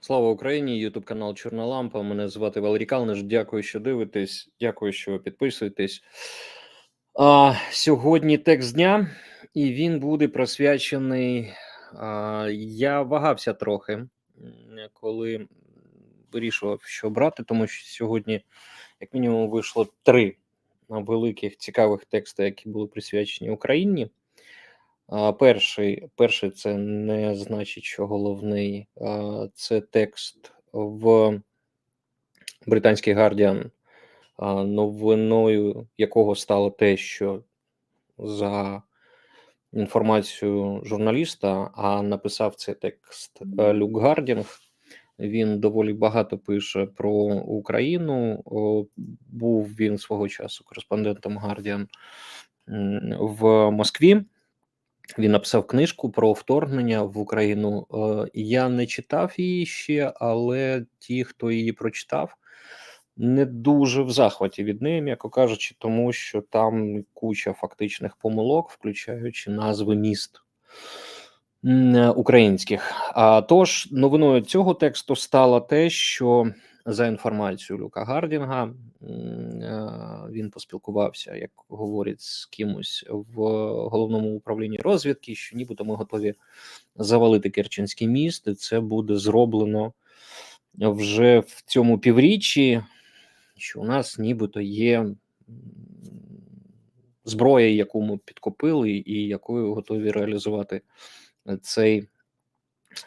Слава Україні! Ютуб канал Чорна Лампа. Мене звати Валерій Калниш. Дякую, що дивитесь. Дякую, що підписуєтесь. А, Сьогодні текст дня, і він буде присвячений. А, Я вагався трохи, коли вирішував, що брати, тому що сьогодні, як мінімум, вийшло три великих цікавих тексти, які були присвячені Україні. А, Перший перший це не значить, що головний. А, Це текст в британський а, новиною якого стало те, що за інформацією журналіста, а написав цей текст е, Люк Гардінг. Він доволі багато пише про Україну. Був він свого часу кореспондентом м, в Москві. Він написав книжку про вторгнення в Україну. Е, Я не читав її ще, але ті, хто її прочитав, не дуже в захваті від неї, м'яко кажучи, тому що там куча фактичних помилок, включаючи назви міст е, українських. А тож новиною цього тексту стало те, що за інформацією Люка Гардінга е, він поспілкувався, як говорять, з кимось в головному управлінні розвідки, що нібито ми готові завалити Керченський міст, і це буде зроблено вже в цьому півріччі, що у нас нібито є зброя, яку ми підкупили, і якою готові реалізувати цей,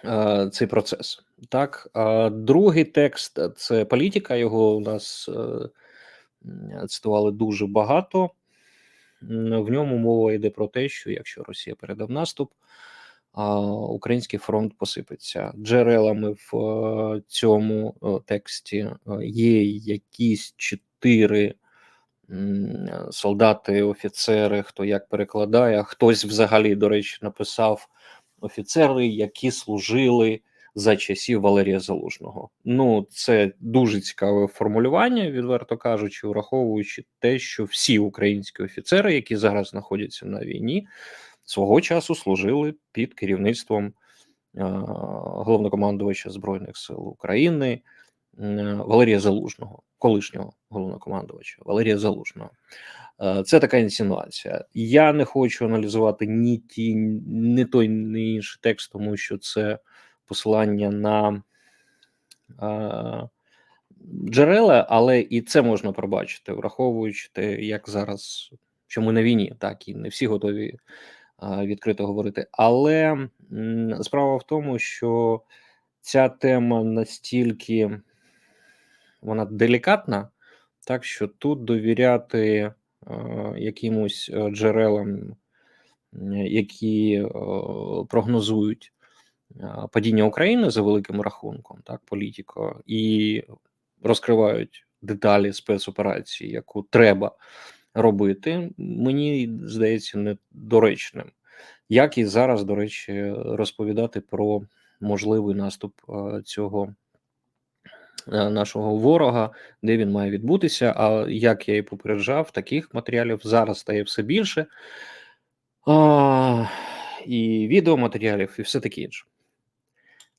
е, цей процес. Так, а другий текст е, це політика. Його у нас е, цитували дуже багато. В ньому мова йде про те, що якщо Росія передав наступ, український фронт посипеться. Джерелами в е, цьому тексті є якісь чотири солдати, офіцери, хто як перекладає. Хтось взагалі, до речі, написав офіцери, які служили за часів Валерія Залужного. Ну, це дуже цікаве формулювання, відверто кажучи, враховуючи те, що всі українські офіцери, які зараз знаходяться на війні, свого часу служили під керівництвом е, головнокомандувача Збройних сил України е, Валерія Залужного, колишнього головнокомандувача Валерія Залужного. Е, Це така інсинуація. Я не хочу аналізувати ні ті, ні той, ні інший текст, тому що це посилання на е, джерела, але і це можна пробачити, враховуючи те, як зараз, що ми на війні, так і не всі готові е, відкрито говорити. Але м, справа в тому, що ця тема настільки вона делікатна, так що тут довіряти е, якимось е, джерелам, які е, прогнозують падіння України за великим рахунком, так, політико, і розкривають деталі спецоперації, яку треба робити, мені здається недоречним. Як і зараз, до речі, розповідати про можливий наступ цього нашого ворога, де він має відбутися. А як я і попереджав, таких матеріалів зараз стає все більше. А, і відеоматеріалів, і все таке інше.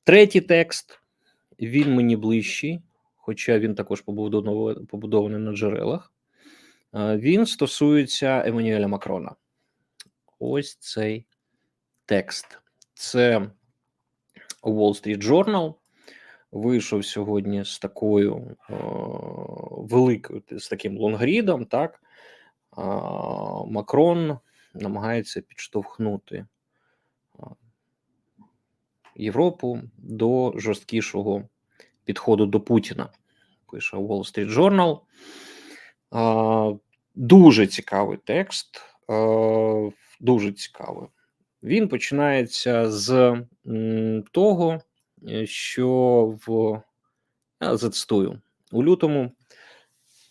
Третій текст він мені ближчий, хоча він також побудований, на джерелах. Він стосується Еммануеля Макрона. Ось цей текст. Це Wall Street Journal. Вийшов сьогодні з такою о, великою, з таким лонгрідом. Так а, Макрон намагається підштовхнути Європу до жорсткішого підходу до Путіна. Пише Wall Street Journal. Дуже цікавий текст. Дуже цікавий. Він починається з того, е, що в я зацитую у лютому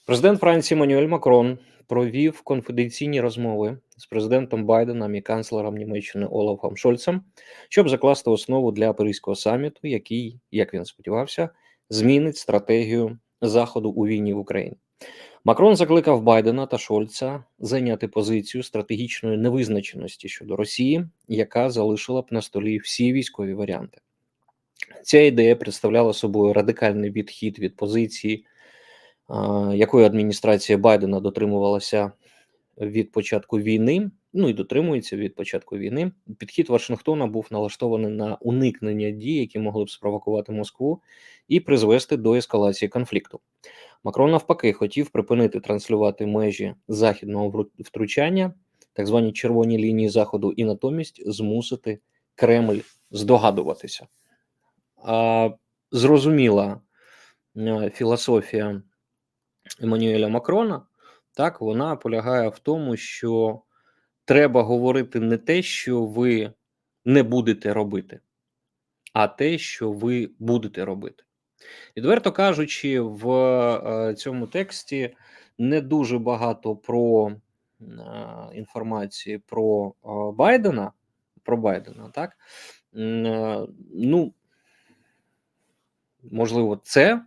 президент Франції Мануель Макрон провів конфіденційні розмови з президентом Байденом і канцлером Німеччини Олафом Шольцем, щоб закласти основу для Паризького саміту, який, як він сподівався, змінить стратегію Заходу у війні в Україні. Макрон закликав Байдена та Шольца зайняти позицію стратегічної невизначеності щодо Росії, яка залишила б на столі всі військові варіанти. Ця ідея представляла собою радикальний відхід від позиції, якої адміністрація Байдена дотримувалася від початку війни, ну і дотримується від початку війни. Підхід Вашингтона був налаштований на уникнення дій, які могли б спровокувати Москву і призвести до ескалації конфлікту. Макрон навпаки хотів припинити транслювати межі західного втручання, так звані червоні лінії заходу, і натомість змусити Кремль здогадуватися. А, зрозуміла е, філософія Еммануеля Макрона, так, вона полягає в тому, що треба говорити не те, що ви не будете робити, а те, що ви будете робити. Відверто кажучи, в е, цьому тексті не дуже багато про е, інформації про е, Байдена. Про Байдена, так? Ну, можливо, це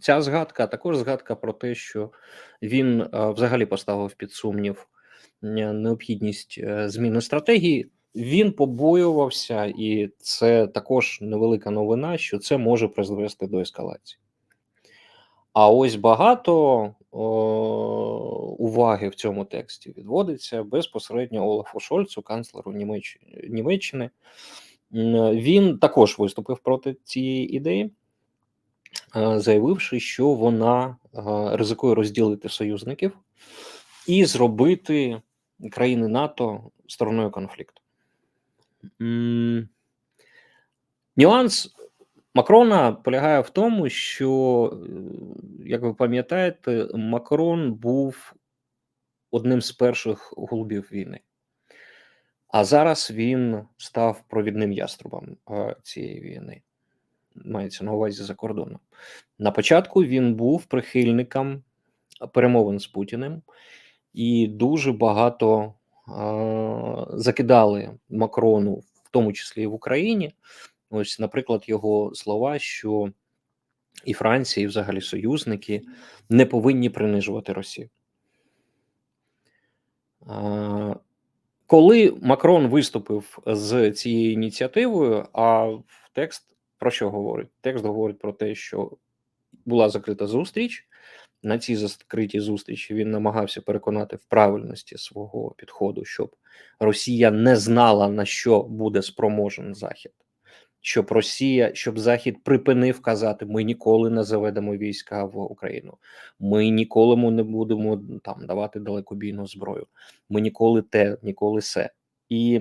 ця згадка, а також згадка про те, що він е, взагалі поставив під сумнів необхідність е, зміни стратегії. Він побоювався, і це також невелика новина, що це може призвести до ескалації. А ось багато о, уваги в цьому тексті відводиться безпосередньо Олафу Шольцу, канцлеру Німеч... Німеччини. Він також виступив проти цієї ідеї, заявивши, що вона е, ризикує розділити союзників і зробити країни НАТО стороною конфлікту. Нюанс Макрона полягає в тому, що, е, як ви пам'ятаєте, Макрон був одним з перших голубів війни. А зараз він став провідним яструбом е, цієї війни. Мається на увазі за кордоном. На початку він був прихильником перемовин з Путіним, і дуже багато е, закидали Макрону, в тому числі і в Україні. Ось, наприклад, його слова, що і Франція, і взагалі союзники не повинні принижувати Росію. А, Коли Макрон виступив з цією ініціативою, а текст про що говорить? Текст говорить про те, що була закрита зустріч. На цій закритій зустрічі він намагався переконати в правильності свого підходу, щоб Росія не знала на що буде спроможен Захід, щоб Росія, щоб Захід припинив казати: ми ніколи не заведемо війська в Україну, ми ніколи не будемо там давати далекобійну зброю. Ми ніколи те, ніколи се. І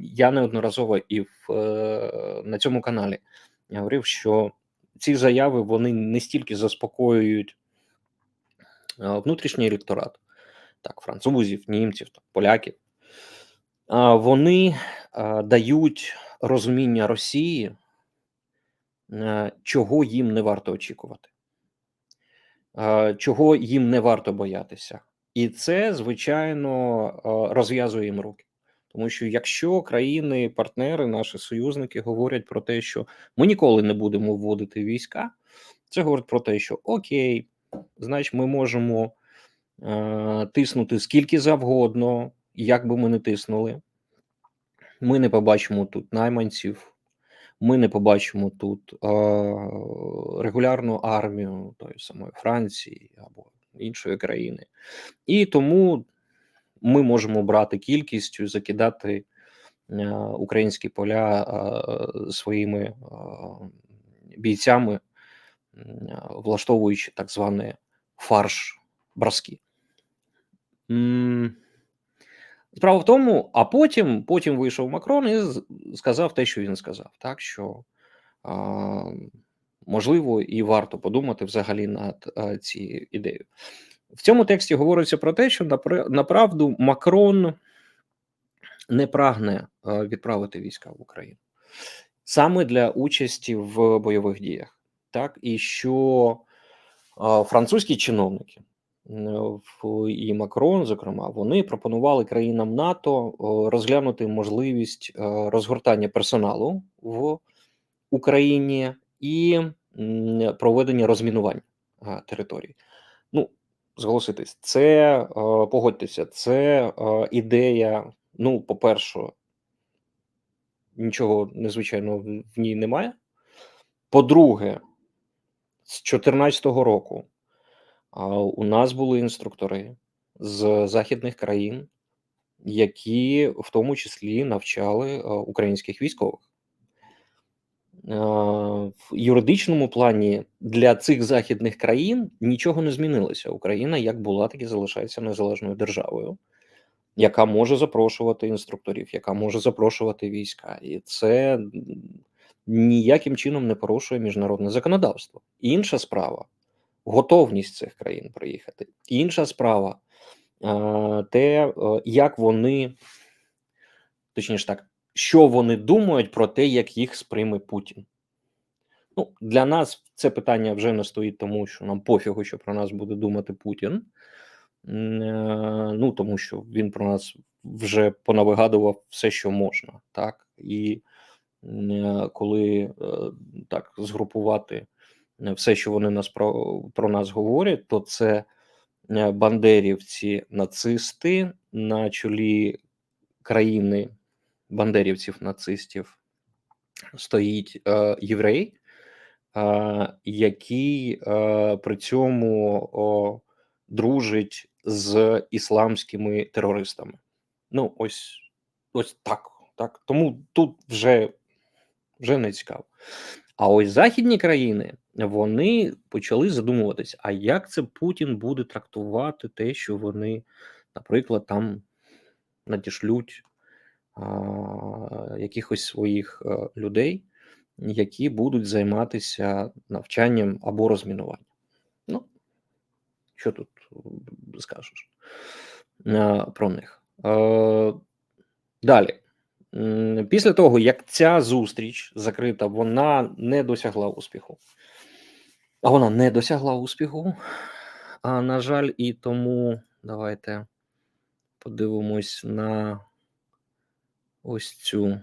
я неодноразово і в е, на цьому каналі говорив, що ці заяви вони не стільки заспокоюють е, внутрішній електорат, так, французів, німців, там, поляків, вони е, дають розуміння Росії, чого їм не варто очікувати, чого їм не варто боятися. І це, звичайно, розв'язує їм руки. Тому що якщо країни, партнери, наші союзники говорять про те, що ми ніколи не будемо вводити війська, це говорить про те, що окей, значить, ми можемо е, тиснути скільки завгодно, як би ми не тиснули. Ми не побачимо тут найманців, ми не побачимо тут е, регулярну армію тої самої Франції або іншої країни. І тому ми можемо брати кількістю, закидати е, українські поля е, своїми е, бійцями, влаштовуючи так званий фарш броски. Справа в тому, а потім, потім вийшов Макрон і сказав те, що він сказав, так що можливо і варто подумати взагалі над цією ідеєю. В цьому тексті говориться про те, що напра- направду Макрон не прагне відправити війська в Україну саме для участі в бойових діях, так і що французькі чиновники і Макрон, зокрема, вони пропонували країнам НАТО розглянути можливість е, розгортання персоналу в Україні і проведення розмінувань територій. Ну, зголоситись, це е, погодьтеся, це е, ідея. Ну, по-перше, нічого незвичайного в ній немає. По-друге, з 2014 року у нас були інструктори з західних країн, які в тому числі навчали а, українських військових. А, В юридичному плані для цих західних країн нічого не змінилося. Україна як була, так і залишається незалежною державою, яка може запрошувати інструкторів, яка може запрошувати війська, і це ніяким чином не порушує міжнародне законодавство. Інша справа готовність цих країн приїхати. Інша справа е, те, е, як вони, точніше так, що вони думають про те, як їх сприйме Путін. Ну, для нас це питання вже не стоїть, тому що нам пофігу, що про нас буде думати Путін. Е, Ну, тому що він про нас вже понавигадував все, що можна, так і е, коли е, так згрупувати все, що вони нас про, про нас говорять, то це бандерівці, нацисти на чолі країни бандерівців, нацистів стоїть е, єврей, е, який е, при цьому о, дружить з ісламськими терористами. Ну, ось ось так. так. Тому тут вже, вже не цікаво. А ось західні країни вони почали задумуватись, а як це Путін буде трактувати те, що вони, наприклад, там надішлють якихось своїх е, людей, які будуть займатися навчанням або розмінуванням. Ну, що тут скажеш е, про них? Е, Далі. Після того, як ця зустріч закрита, вона не досягла успіху. А вона не досягла успіху. А на жаль, і тому давайте подивимось на ось цю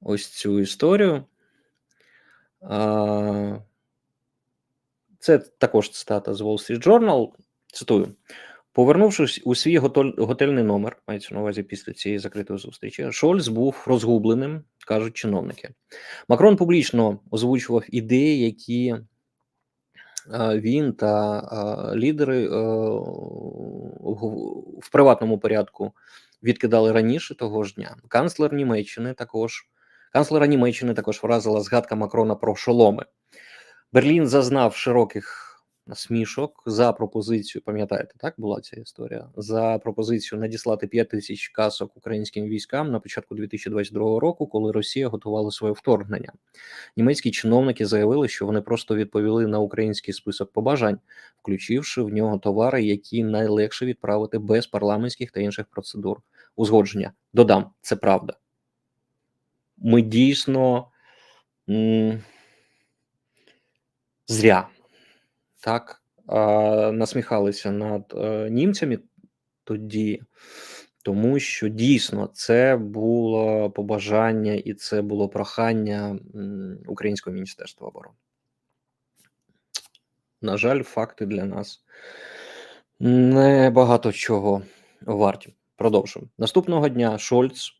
ось цю історію. Це також цитата з Wall Street Journal. Цитую: повернувшись у свій готельний номер, мається на увазі після цієї закритої зустрічі, Шольц був розгубленим, кажуть чиновники. Макрон публічно озвучував ідеї, які він та лідери в приватному порядку відкидали раніше того ж дня. Канцлер Німеччини також канцлера Німеччини також вразила згадка Макрона про шоломи. Берлін зазнав широких насмішок за пропозицію. Пам'ятаєте, так була ця історія за пропозицію надіслати 5 тисяч касок українським військам на початку 2022 року, коли Росія готувала своє вторгнення. Німецькі чиновники заявили, що вони просто відповіли на український список побажань, включивши в нього товари, які найлегше відправити без парламентських та інших процедур. Узгодження додам, це правда. Ми дійсно зря так насміхалися над е, німцями тоді, тому що дійсно це було побажання і це було прохання Українського міністерства оборони. На жаль, факти для нас не багато чого варті. Продовжуємо. Наступного дня Шольц,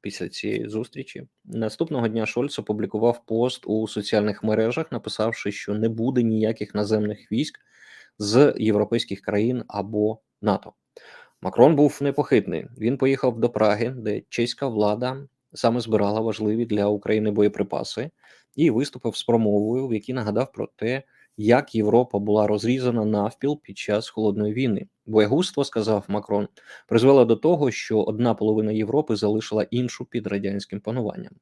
після цієї зустрічі, наступного дня Шольц опублікував пост у соціальних мережах, написавши, що не буде ніяких наземних військ з європейських країн або НАТО. Макрон був непохитний. Він поїхав до Праги, де чеська влада саме збирала важливі для України боєприпаси, і виступив з промовою, в якій нагадав про те, як Європа була розрізана навпіл під час холодної війни. Боягузтво, сказав Макрон, призвело до того, що одна половина Європи залишила іншу під радянським пануванням.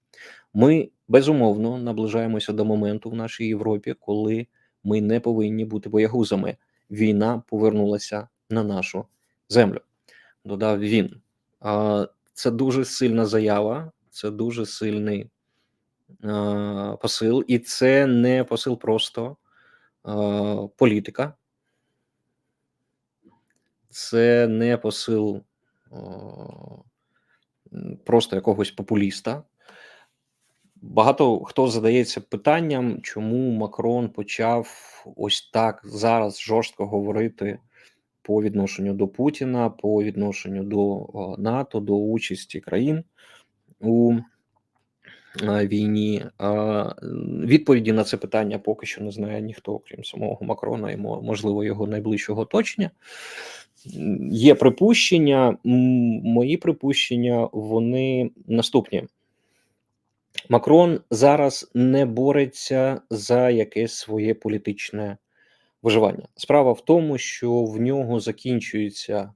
Ми безумовно наближаємося до моменту в нашій Європі, коли ми не повинні бути боягузами. Війна повернулася на нашу землю. Додав він. Це дуже сильна заява, це дуже сильний посил, і це не посил просто політика, це не посил м, просто якогось популіста. Багато хто задається питанням, чому Макрон почав ось так зараз жорстко говорити по відношенню до Путіна, по відношенню до о, НАТО, до участі країн у війні. Відповіді на це питання поки що не знає ніхто, окрім самого Макрона і мо- можливо його найближчого оточення. Є припущення. Мої припущення вони наступні. Макрон зараз не бореться за якесь своє політичне виживання. Справа в тому, що в нього закінчується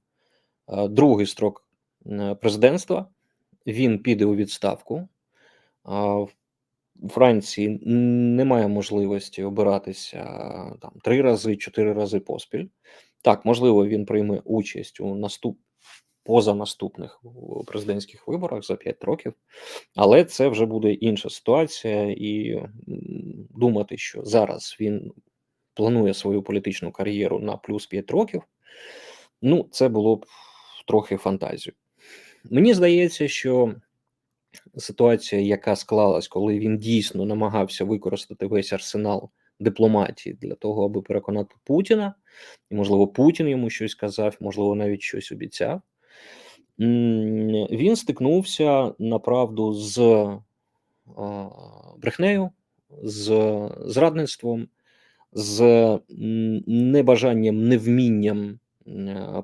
е, другий строк е, президентства. Він піде у відставку. В Франції немає можливості обиратися е, там три рази, чотири рази поспіль. Так, можливо, він прийме участь у наступ позанаступних в- президентських виборах за 5 років, але це вже буде інша ситуація, і думати, що зараз він планує свою політичну кар'єру на плюс 5 років, ну це було б трохи фантазію. Мені здається, що ситуація, яка склалась, коли він дійсно намагався використати весь арсенал дипломатії для того, аби переконати Путіна, і, можливо, Путін йому щось казав, можливо, навіть щось обіцяв. Він стикнувся направду з брехнею, з зрадництвом, з небажанням, невмінням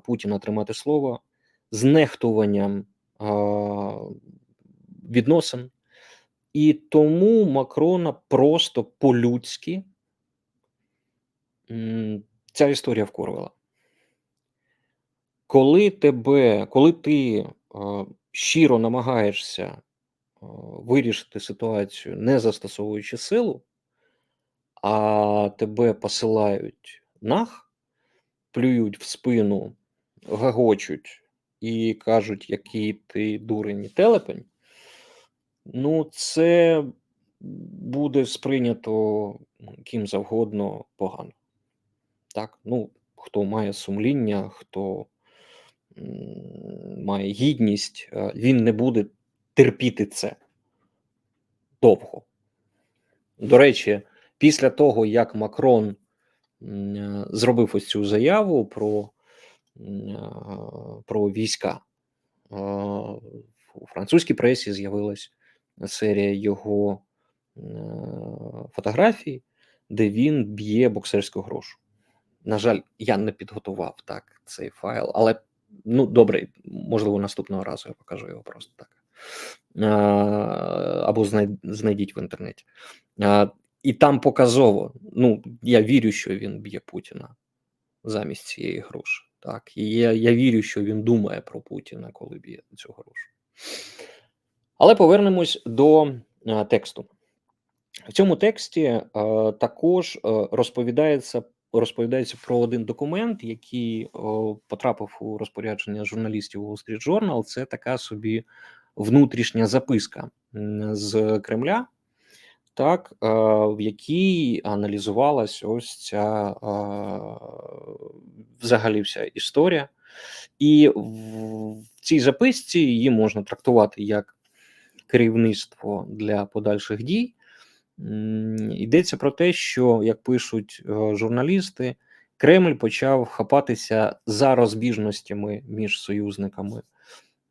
Путіна тримати слово, з нехтуванням відносин. І тому Макрона просто по-людськи ця історія вкурвала. Коли тебе, коли ти щиро намагаєшся вирішити ситуацію, не застосовуючи силу, а тебе посилають нах, плюють в спину, гагочуть і кажуть, який ти дурень і телепень, ну це буде сприйнято ким завгодно погано. Так, ну хто має сумління, хто має гідність, е, він не буде терпіти це довго. До речі, після того, як Макрон е, зробив ось цю заяву про, е, про війська, у французькій пресі з'явилась серія його фотографій, де він б'є боксерську грушу. На жаль, я не підготував так цей файл, але ну добре, можливо, наступного разу я покажу його просто так. Або знайдіть в інтернеті. І там показово. Ну, я вірю, що він б'є Путіна замість цієї гроші. Так, і я, я вірю, що він думає про Путіна, коли б'є цю грошу. Але повернемось до тексту. В цьому тексті е, також розповідається, розповідається про один документ, який о, потрапив у розпорядження журналістів Wall Street Journal. Це така собі внутрішня записка з Кремля, так, е, в якій аналізувалась ось ця е, взагалі вся історія. І в цій записці її можна трактувати як керівництво для подальших дій. Йдеться про те, що, як пишуть е, журналісти, Кремль почав хапатися за розбіжностями між союзниками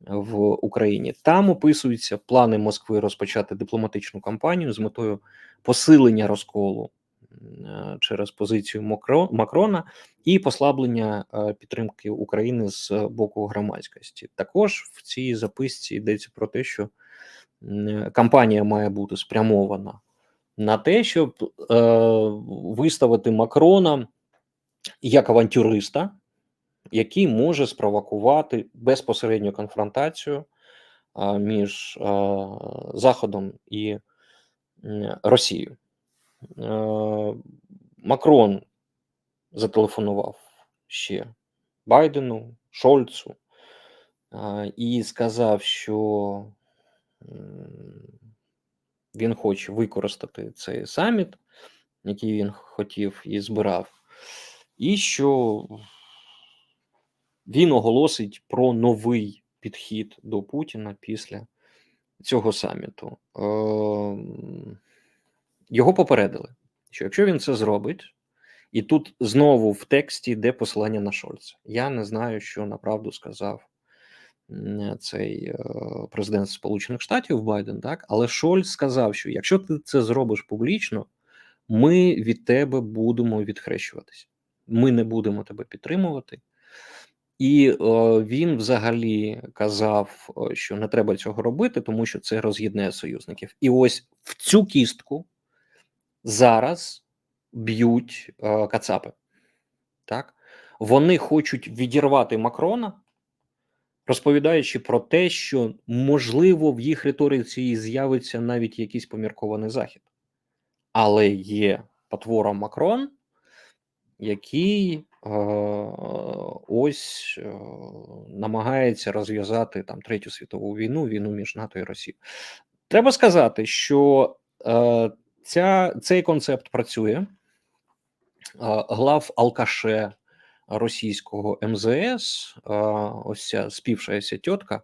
в Україні. Там описуються плани Москви розпочати дипломатичну кампанію з метою посилення розколу е, через позицію Макрона і послаблення е, підтримки України з боку громадськості. Також в цій записці йдеться про те, що кампанія має бути спрямована на те, щоб е, виставити Макрона як авантюриста, який може спровокувати безпосередню конфронтацію а, між а, Заходом і м, Росією. Е, Макрон зателефонував ще Байдену, Шольцу а, і сказав, що він хоче використати цей саміт, який він хотів і збирав, і що він оголосить про новий підхід до Путіна після цього саміту. Ем, Його попередили, що якщо він це зробить, і тут знову в тексті йде посилання на Шольца. Я не знаю, що направду сказав цей е, президент Сполучених Штатів Байден, так, але Шольц сказав, що якщо ти це зробиш публічно, ми від тебе будемо відхрещуватися. Ми не будемо тебе підтримувати. І е, він взагалі казав, е, що не треба цього робити, тому що це роз'єднає союзників. І ось в цю кістку зараз б'ють е, Кацапи. Так? Вони хочуть відірвати Макрона, розповідаючи про те, що можливо в їх риториці з'явиться навіть якийсь поміркований захід. Але є потвором Макрон, який е, ось е, намагається розв'язати там третю світову війну, війну між НАТО і Росією. Треба сказати, що е, ця, цей концепт працює. Е, глав алкаше російського МЗС, ось ця співшаяся тітка.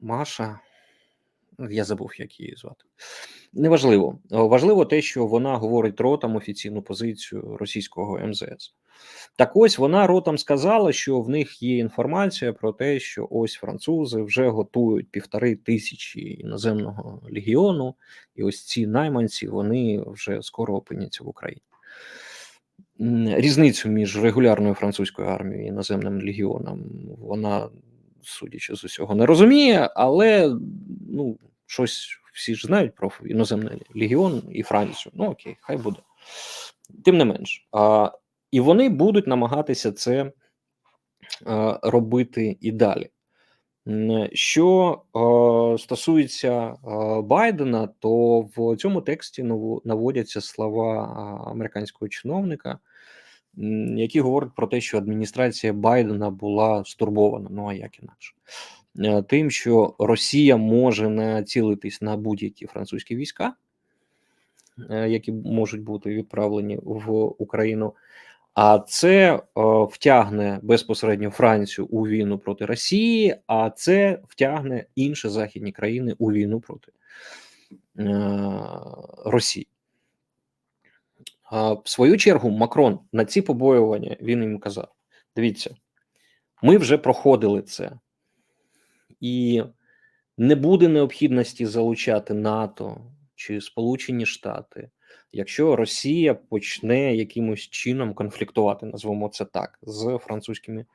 Маша. Я забув, як її звати. Неважливо. Важливо те, що вона говорить ротом офіційну позицію російського МЗС. Так ось вона ротом сказала, що в них є інформація про те, що ось французи вже готують півтори тисячі іноземного легіону, і ось ці найманці вони вже скоро опиняться в Україні. Різницю між регулярною французькою армією і іноземним легіоном вона, судячи з усього, не розуміє, але ну, щось всі ж знають про іноземний легіон і Францію. Ну окей, хай буде. Тим не менш, а, і вони будуть намагатися це а, робити і далі. Що е, стосується е, Байдена, то в цьому тексті наводяться слова американського чиновника, які говорять про те, що адміністрація Байдена була стурбована. Ну а як інакше, е, тим, що Росія може націлитись на будь-які французькі війська, е, які можуть бути відправлені в Україну. А це е, втягне безпосередньо Францію у війну проти Росії, а це втягне інші західні країни у війну проти е, Росії. В свою чергу Макрон на ці побоювання він їм казав: дивіться, ми вже проходили це, і не буде необхідності залучати НАТО чи Сполучені Штати якщо Росія почне якимось чином конфліктувати, назвемо це так, з французькими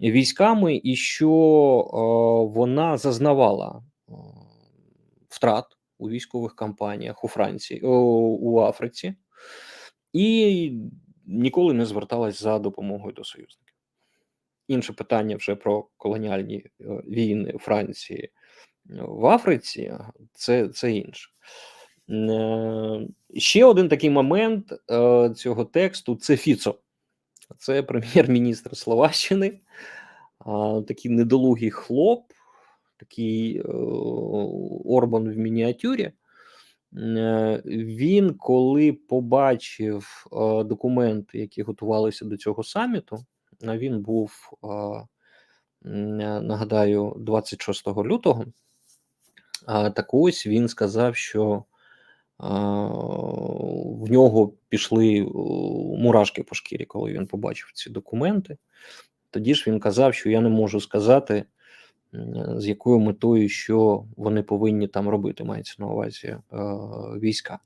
військами, і що е, вона зазнавала е, втрат у військових кампаніях у Франції о, у Африці, і ніколи не зверталась за допомогою до союзників. Інше питання вже про колоніальні е, війни Франції в Африці, це, це інше. Е, ще один такий момент е, цього тексту це Фіцо, це прем'єр-міністр Словаччини, такий недолугий хлоп, такий е, Орбан в мініатюрі. Він, коли побачив документи, які готувалися до цього саміту, він був, нагадаю, 26 лютого. Так ось він сказав, що в нього пішли мурашки по шкірі, коли він побачив ці документи. Тоді ж він казав, що я не можу сказати, з якою метою що вони повинні там робити, мається на увазі е, війська.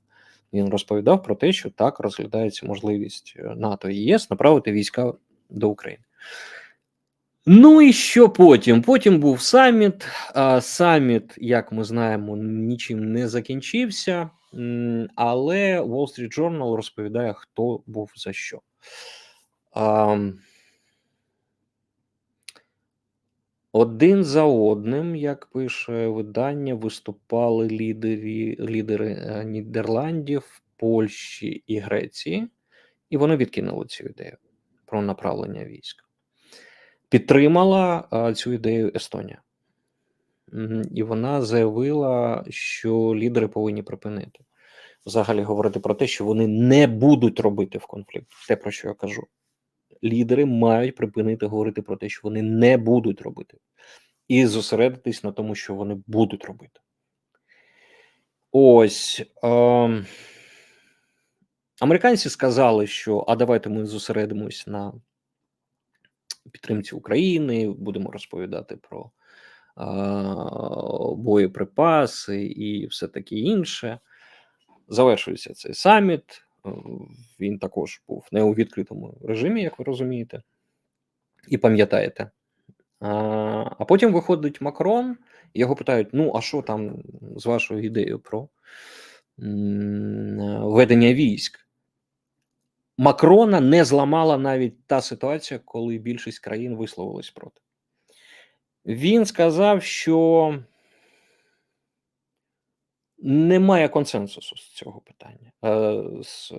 Він розповідав про те, що так розглядається можливість е, НАТО і ЄС направити війська до України. Ну і що потім? Потім був саміт. Саміт, як ми знаємо, нічим не закінчився. Але Wall Street Journal розповідає, хто був за що. Один за одним, як пише видання, виступали лідери, лідери е, Нідерландів, Польщі і Греції, і вони відкинули цю ідею про направлення військ. Підтримала цю ідею Естонія. І вона заявила, що лідери повинні припинити взагалі говорити про те, що вони не будуть робити в конфлікт. Те, про що я кажу. Лідери мають припинити говорити про те, що вони не будуть робити, і зосередитись на тому, що вони будуть робити. Ось. Е, Американці сказали, що а давайте ми зосередимось на підтримці України, будемо розповідати про боєприпаси і все таке інше. Завершується цей саміт. е, Він також був не у відкритому режимі, як ви розумієте, і пам'ятаєте. А, потім виходить Макрон, його питають: ну, а що там з вашою ідеєю про ведення військ? Макрона не зламала навіть та ситуація, коли більшість країн висловились проти. Він сказав, що немає консенсусу з цього питання. Е, з,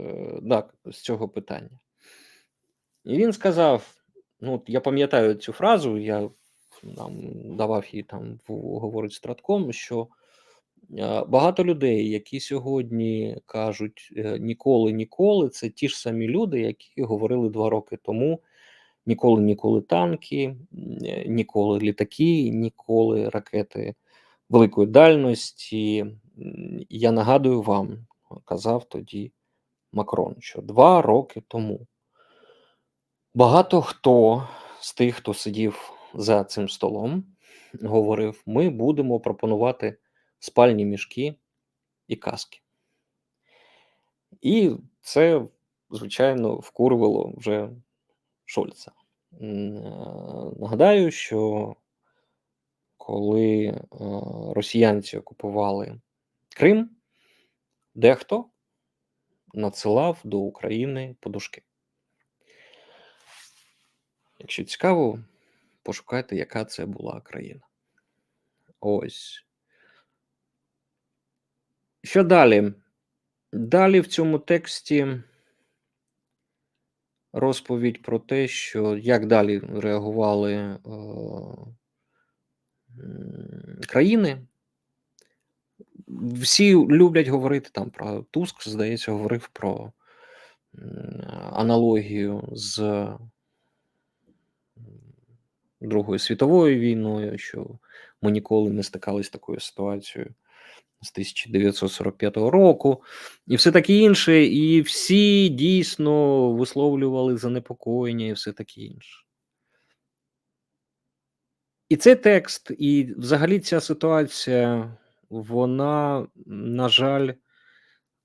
так, з цього питання. І він сказав: ну, я пам'ятаю цю фразу, я нам давав її там говорить Стратком, що е, багато людей, які сьогодні кажуть е, ніколи, ніколи, це ті ж самі люди, які говорили два роки тому. Ніколи, ніколи танки, ніколи літаки, ніколи ракети великої дальності. Я нагадую вам, казав тоді Макрон, що два роки тому багато хто з тих, хто сидів за цим столом, говорив: ми будемо пропонувати спальні мішки і каски. І це, звичайно, вкурвало вже Шольца. Е, Нагадаю, що коли е, росіянці окупували Крим, дехто надсилав до України подушки. Якщо цікаво, пошукайте, яка це була країна. Ось. Що далі? Далі в цьому тексті розповідь про те, що як далі реагували е, країни. Всі люблять говорити там про Туск, здається, говорив про аналогію з Другою світовою війною, що ми ніколи не стикалися з такою ситуацією з 1945 року, і все таке інше, і всі дійсно висловлювали занепокоєння і все таке інше. І цей текст, і взагалі ця ситуація, вона, на жаль,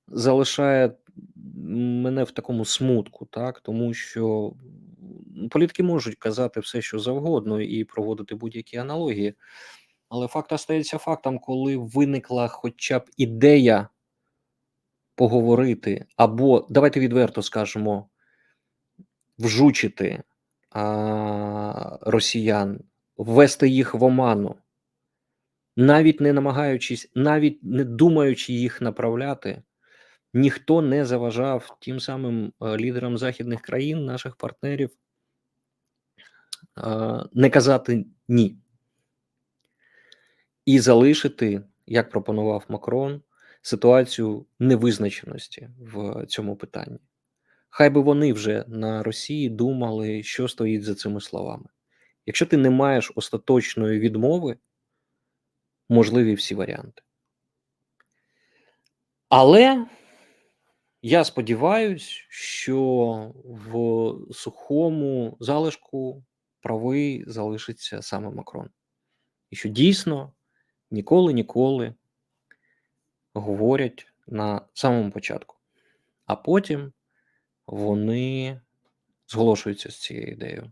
залишає мене в такому смутку, так, тому що м, політики можуть казати все, що завгодно, і проводити будь-які аналогії. Але факт остається фактом, коли виникла хоча б ідея поговорити, або давайте відверто скажемо, вжучити а, росіян, ввести їх в оману, навіть не намагаючись, навіть не думаючи їх направляти, ніхто не заважав тим самим е, лідерам західних країн, наших партнерів, е, не казати ні. І залишити, як пропонував Макрон, ситуацію невизначеності в цьому питанні. Хай би вони вже на Росії думали, що стоїть за цими словами. Якщо ти не маєш остаточної відмови, можливі всі варіанти. Але я сподіваюся, що в сухому залишку правий залишиться саме Макрон. І що дійсно ніколи ніколи говорять на самому початку, а потім вони зголошуються з цією ідеєю.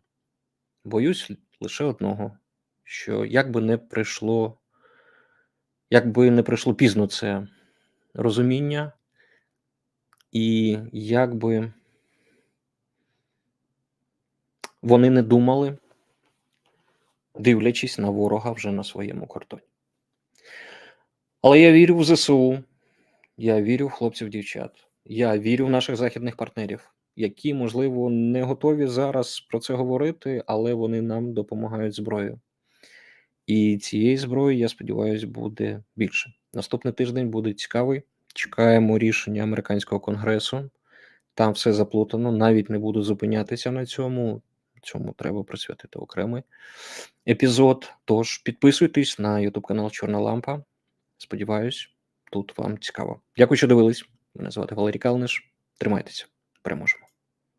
Боюсь лише одного, що як би не прийшло, як би не прийшло пізно це розуміння, і як би вони не думали, дивлячись на ворога вже на своєму кордоні. Але я вірю в ЗСУ, я вірю в хлопців, дівчат, я вірю в наших західних партнерів, які, можливо, не готові зараз про це говорити, але вони нам допомагають зброєю. І цієї зброї, я сподіваюся, буде більше. Наступний тиждень буде цікавий. Чекаємо рішення американського конгресу. Там все заплутано. Навіть не буду зупинятися на цьому. Цьому треба присвятити окремий епізод. Тож підписуйтесь на YouTube канал Чорна Лампа. Сподіваюсь, тут вам цікаво. Дякую, що дивились. Мене звати Валерій Калниш. Тримайтеся, переможемо.